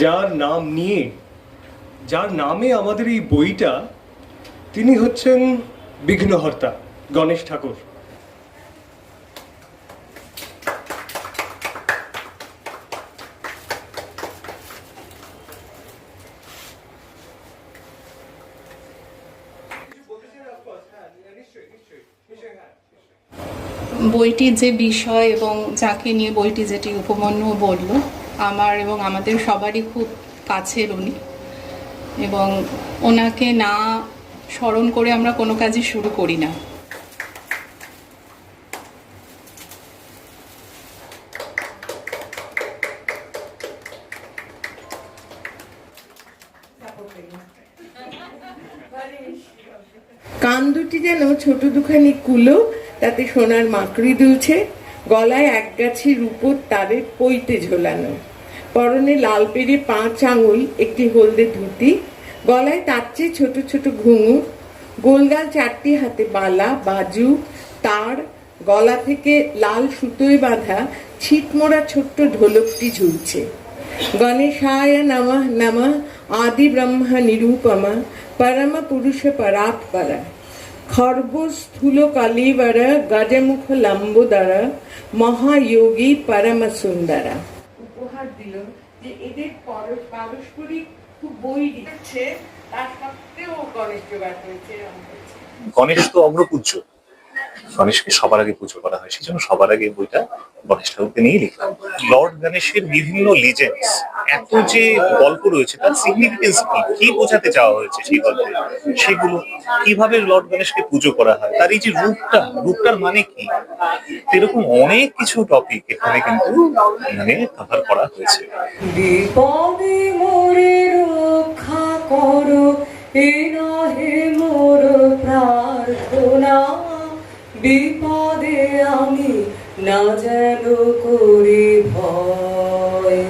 যার নাম নিয়ে, যার নামে আমাদের এই বইটা, তিনি হচ্ছেন বিঘ্নহর্তা গণেশ ঠাকুর। বইটির যে বিষয় এবং যাকে নিয়ে বইটি যেটি উপমন্যু বলল আমার এবং আমাদের সবারই খুব কাছের উনি। এবং ওনাকে না স্মরণ করে আমরা কোনো কাজই শুরু করি না। কান দুটি যেন ছোট দুখানি কুলো, তাতে সোনার মাকড়ি দুলছে। গলায় এক গাছি রূপোর তারের পইতে ঝোলানো। পরনে লাল পেরে পাঁচ আঙুল, একটি হলদে ধুতি। গলায় তার চেয়ে ছোট ছোট ঘুঙুর। গোলগাল চারটি হাতে বালা, বাজু, তার। গলা থেকে লাল সুতোয় বাঁধা ছিটমোড়া ছোট্ট ঢোলকটি ঝুলছে। গণেশায় নমঃ নমঃ, আদি ব্রহ্মা নিরূপমা, পরম পুরুষ পরাৎ খর্ব স্থূল কালীবর লাম্বু দ্বারা মহাযোগী পরমসুন্দরা। উপহার দিল যে এদের পর- পারস্পরিক খুব বই দিচ্ছে তার সত্ত্বেও গণেশ জোগাড় হয়েছে। গণেশ তো অগ্রপূজ্য। গণেশকে সবার আগে পুজো করা হয় সেই জন্য সবার আগে বইটা গণেশ ঠাকুরকে নিয়ে লিখলাম। লর্ড গণেশের বিভিন্ন লিজেন্ডস এত যে গল্প রয়েছে, তার সিগনিফিকেন্স কি? কি বোঝাতে চাওয়া হয়েছে সেই গল্পে? সেগুলো কীভাবে লর্ড গণেশকে পুজো করা হয়? তার এই যে রূপটা, রূপটার মানে কি? এরকম অনেক কিছু টপিক এখানে কিন্তু মানে কভার করা হয়েছে। করো, এ নহে মোর প্রার্থনা। বিপদে আমি না যেন করি ভয়।